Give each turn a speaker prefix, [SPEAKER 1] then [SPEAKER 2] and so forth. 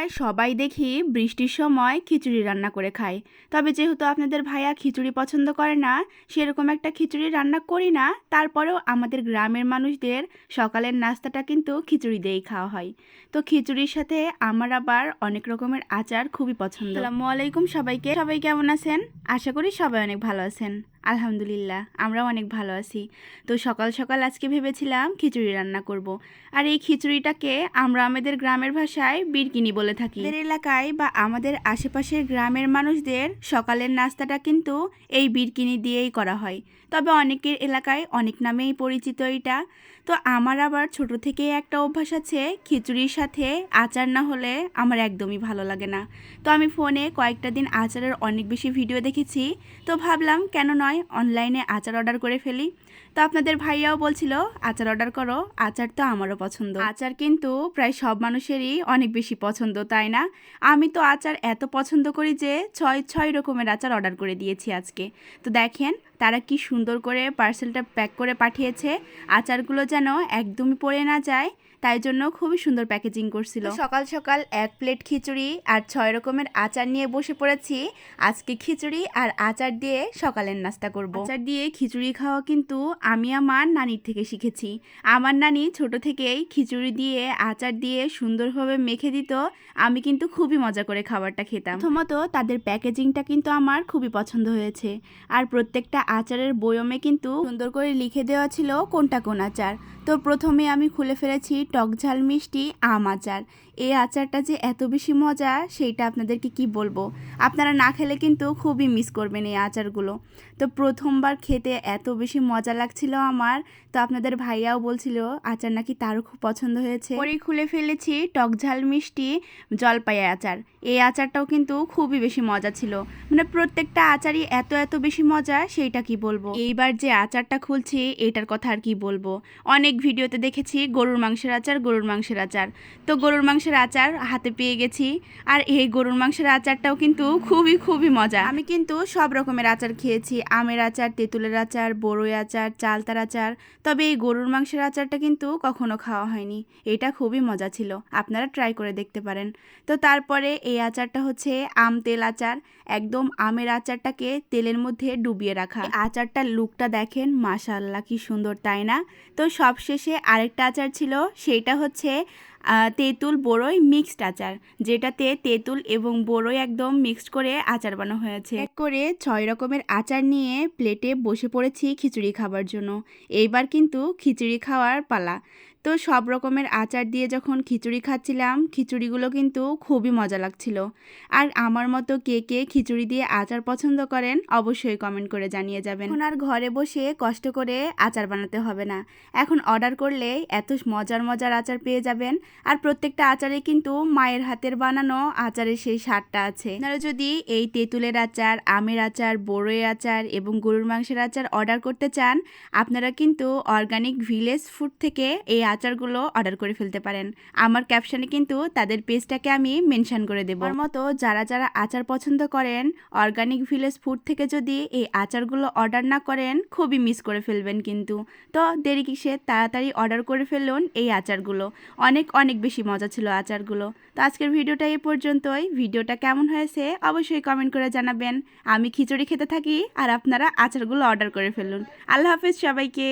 [SPEAKER 1] প্রায় সবাই দেখি বৃষ্টির সময় খিচুড়ি রান্না করে খায়। তবে যেহেতু আপনাদের ভাইয়া খিচুড়ি পছন্দ করে না, সেরকম একটা খিচুড়ি রান্না করি না, তারপরেও আমাদের গ্রামের মানুষদের সকালের নাস্তাটা কিন্তু খিচুড়ি দিয়েই খাওয়া হয়। তো খিচুড়ির সাথে আমার আবার অনেক রকমের আচার খুবই পছন্দ। আসসালামু আলাইকুম সবাইকে। সবাই কেমন আছেন? আশা করি সবাই অনেক ভালো আছেন। আলহামদুলিল্লাহ, আমরাও অনেক ভালো আছি। তো সকাল সকাল আজকে ভেবেছিলাম খিচুড়ি রান্না করব। আর এই খিচুড়িটাকে আমরা আমাদের গ্রামের ভাষায় বিরকিনি বলে থাকি। আমাদের এলাকায় বা আমাদের আশেপাশের গ্রামের মানুষদের সকালের নাস্তাটা কিন্তু এই বিরকিনি দিয়েই করা হয়। তবে অনেকের এলাকায় অনেক নামেই পরিচিত এটা তো আমার আবার ছোট থেকে একটা অভ্যাস আছে, খিচুড়ির সাথে আচার না হলে আমার একদমই ভালো লাগে না। তো আমি ফোনে কয়েকটা দিন আচারের অনেক বেশি ভিডিও দেখেছি। তো ভাবলাম কেন নয় অনলাইনে আচার অর্ডার করে ফেলি। তো আপনাদের ভাইয়াও বলছিল, আচার অর্ডার করো, আচার তো আমারও পছন্দ। আচার কিন্তু প্রায় সব মানুষেরই অনেক বেশি পছন্দ, তাই না? আমি তো আচার এত পছন্দ করি যে ছয় ছয় রকমের আচার অর্ডার করে দিয়েছি আজকে। তো দেখেন, তারা কি সুন্দর করে পার্সেলটা প্যাক করে পাঠিয়েছে। আচারগুলো যেন একদমই পড়ে না যায় তাই জন্য খুবই সুন্দর প্যাকেজিং করছিল। সকাল সকাল এক প্লেট খিচুড়ি আর ছয় রকমের আচার নিয়ে বসে পড়েছি। আজকে খিচুড়ি আর আচার দিয়ে সকালের নাস্তা করব। আচার দিয়ে খিচুড়ি খাওয়া কিন্তু আমি আমার নানির থেকে শিখেছি। আমার নানি ছোট থেকেই খিচুড়ি দিয়ে আচার দিয়ে সুন্দরভাবে মেখে দিত। আমি কিন্তু খুবই মজা করে খাবারটা খেতাম। প্রথমত তাদের প্যাকেজিংটা কিন্তু আমার খুবই পছন্দ হয়েছে। আর প্রত্যেকটা আচারের বয়মে কিন্তু সুন্দর করে লিখে দেওয়া ছিল কোনটা কোন আচার। তো প্রথমে আমি খুলে ফেলেছি টক ঝাল মিষ্টি আম আচার। এই আচারটা যে এত বেশি মজা, সেইটা আপনাদেরকে কি বলব? আপনারা না খেলে কিন্তু খুবই মিস করবেন এই আচারগুলো। তো প্রথমবার খেতে এত বেশি মজা লাগছিল আমার, তো আপনাদের ভাইয়াও বলছিল, আচার নাকি তারও খুব পছন্দ হয়েছে। পরে খুলে ফেলেছি টক ঝাল মিষ্টি জলপাই আচার। এই আচারটাও কিন্তু খুবই বেশি মজা ছিল। মানে প্রত্যেকটা আচারই এত এত বেশি মজা, সেইটা কি বলব? এইবার যে আচারটা খুলছি, এটার কথা আর কি বলব? অনেক ভিডিওতে দেখেছি গরুর মাংসের আচার, গরুর মাংসের আচার। তো গরুর মাংসের আচার হাতে পেয়ে গেছি, আর এই গরুর মাংসের আচারটাও কিন্তু খুবই খুবই মজা। আমি কিন্তু সব রকমের আচার খেয়েছি, আমের আচার, তেঁতুলের আচার, বড়ই আচার, চালতার আচার। তবে এই গরুর মাংসের আচারটা কিন্তু কখনো খাওয়া হয়নি। এটা খুবই মজা ছিল। আপনারা ট্রাই করে দেখতে পারেন। তো তারপরে এই আচারটা হচ্ছে আম তেল আচার। একদম আমের আচারটাকে তেলের মধ্যে ডুবিয়ে রাখা। আচারটার লুকটা দেখেন মাশাল্লাহ কি সুন্দর, তাই না? তো সবশেষে আরেকটা আচার ছিল, সেইটা হচ্ছে তেঁতুল বড়ই মিক্সড আচার, যেটাতে তেঁতুল এবং বড়ই একদম মিক্সড করে আচার বানানো হয়েছে। এক করে ছয় রকমের আচার নিয়ে প্লেটে বসে পড়েছি খিচুড়ি খাবার জন্য। এইবার কিন্তু খিচুড়ি খাওয়ার পালা। তো সব রকমের আচার দিয়ে যখন খিচুড়ি খাচ্ছিলাম, খিচুড়িগুলো কিন্তু খুবই মজা লাগছিল। আর আমার মতো কে কে খিচুড়ি দিয়ে আচার পছন্দ করেন, অবশ্যই কমেন্ট করে জানিয়ে যাবেন। এখন আর ঘরে বসে কষ্ট করে আচার বানাতে হবে না। এখন অর্ডার করলে এত মজার মজার আচার পেয়ে যাবেন। আর প্রত্যেকটা আচারে কিন্তু মায়ের হাতের বানানো আচারের সেই স্বাদটা আছে। আপনারা যদি এই তেঁতুলের আচার, আমের আচার বড়ই আচার এবং গরুর মাংসের আচার অর্ডার করতে চান, আপনারা কিন্তু অর্গানিক ভিলেজ ফুড থেকে এই আচারগুলো অর্ডার করে ফেলতে পারেন। আমার ক্যাপশনে কিন্তু তাদের পেজটাকে আমি মেনশন করে দেবো। আমার মতো যারা যারা আচার পছন্দ করেন, অর্গানিক ভিলেজ ফুড থেকে যদি এই আচারগুলো অর্ডার না করেন, খুবই মিস করে ফেলবেন কিন্তু। তো দেরি কিসে, তাড়াতাড়ি অর্ডার করে ফেলুন এই আচারগুলো। অনেক অনেক বেশি মজা ছিল আচারগুলো। তো আজকের ভিডিওটা এ পর্যন্তই। ভিডিওটা কেমন হয়েছে অবশ্যই কমেন্ট করে জানাবেন। আমি খিচুড়ি খেতে থাকি আর আপনারা আচারগুলো অর্ডার করে ফেলুন। আল্লাহ হাফেজ সবাইকে।